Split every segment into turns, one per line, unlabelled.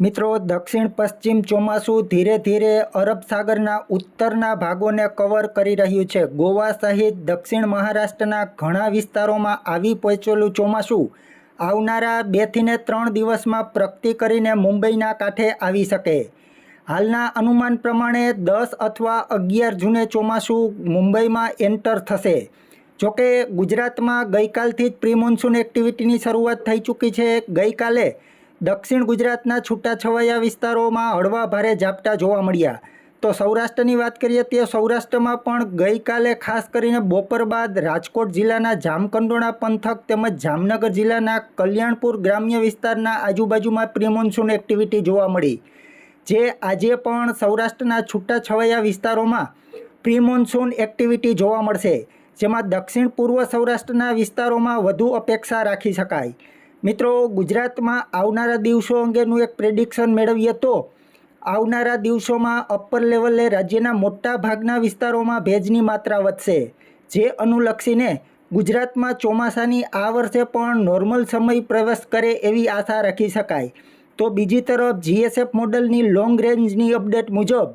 મિત્રો, દક્ષિણ પશ્ચિમ ચોમાસું ધીરે ધીરે અરબ સાગરના ઉત્તરના ભાગોને કવર કરી રહ્યું છે. ગોવા સહિત દક્ષિણ મહારાષ્ટ્રના ઘણા વિસ્તારોમાં આવી પહોંચેલું ચોમાસું આવનારા બેથીને ત્રણ દિવસમાં પ્રગતિ કરીને મુંબઈના કાંઠે આવી શકે. હાલના અનુમાન પ્રમાણે દસ અથવા અગિયાર જૂને ચોમાસું મુંબઈમાં એન્ટર થશે. જોકે, ગુજરાતમાં ગઈકાલથી જ પ્રી મોન્સૂન એક્ટિવિટીની શરૂઆત થઈ ચૂકી છે. ગઈકાલે દક્ષિણ ગુજરાતના છૂટાછવાયા વિસ્તારોમાં હળવા ભારે ઝાપટા જોવા મળ્યા. તો સૌરાષ્ટ્રની વાત કરીએ તે સૌરાષ્ટ્રમાં પણ ગઈકાલે ખાસ કરીને બપોર બાદ રાજકોટ જિલ્લાના જામકંડોણા પંથક તેમજ જામનગર જિલ્લાના કલ્યાણપુર ગ્રામ્ય વિસ્તારના આજુબાજુમાં પ્રિમોન્સૂન એક્ટિવિટી જોવા મળી. જે આજે પણ સૌરાષ્ટ્રના છૂટાછવાયા વિસ્તારોમાં પ્રિમોન્સૂન એક્ટિવિટી જોવા મળશે, જેમાં દક્ષિણ પૂર્વ સૌરાષ્ટ્રના વિસ્તારોમાં વધુ અપેક્ષા રાખી શકાય. મિત્રો, ગુજરાતમાં આવનારા દિવસો અંગેનું એક પ્રેડિક્શન મેળવીએ તો આવનારા દિવસોમાં અપર લેવલે રાજ્યના મોટા ભાગના વિસ્તારોમાં ભેજની માત્રા વધશે. જે અનુલક્ષીને ગુજરાતમાં ચોમાસાની આ વર્ષે પણ નોર્મલ સમય પ્રવેશ કરે એવી આશા રાખી શકાય. તો બીજી તરફ જીએસએફ મોડલની લોંગ રેન્જની અપડેટ મુજબ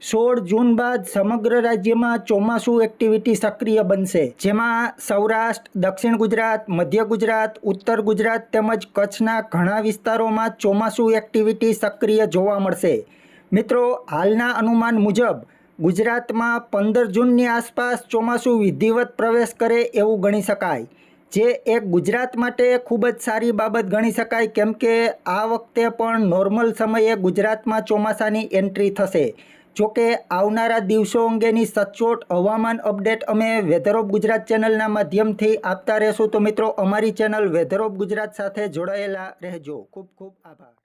સોળ જૂન બાદ સમગ્ર રાજ્યમાં ચોમાસું એક્ટિવિટી સક્રિય બનશે. જેમાં સૌરાષ્ટ્ર, દક્ષિણ ગુજરાત, મધ્ય ગુજરાત, ઉત્તર ગુજરાત તેમજ કચ્છના ઘણા વિસ્તારોમાં ચોમાસું એક્ટિવિટી સક્રિય જોવા મળશે. મિત્રો, હાલના અનુમાન મુજબ ગુજરાતમાં પંદર જૂનની આસપાસ ચોમાસું વિધિવત પ્રવેશ કરે એવું ગણી શકાય. જે એક ગુજરાત માટે ખૂબ જ સારી બાબત ગણી શકાય કેમ કે આ વખતે પણ નોર્મલ સમયે ગુજરાતમાં ચોમાસાની એન્ટ્રી થશે. જોકે આવનારા દિવસો અંગેની સચોટ હવામાન અપડેટ અમે વેધર ઓફ ગુજરાત ચેનલના માધ્યમથી આપતા રહેશું. તો મિત્રો, અમારી ચેનલ વેધર ઓફ ગુજરાત સાથે જોડાયેલા રહેજો. ખૂબ ખૂબ આભાર.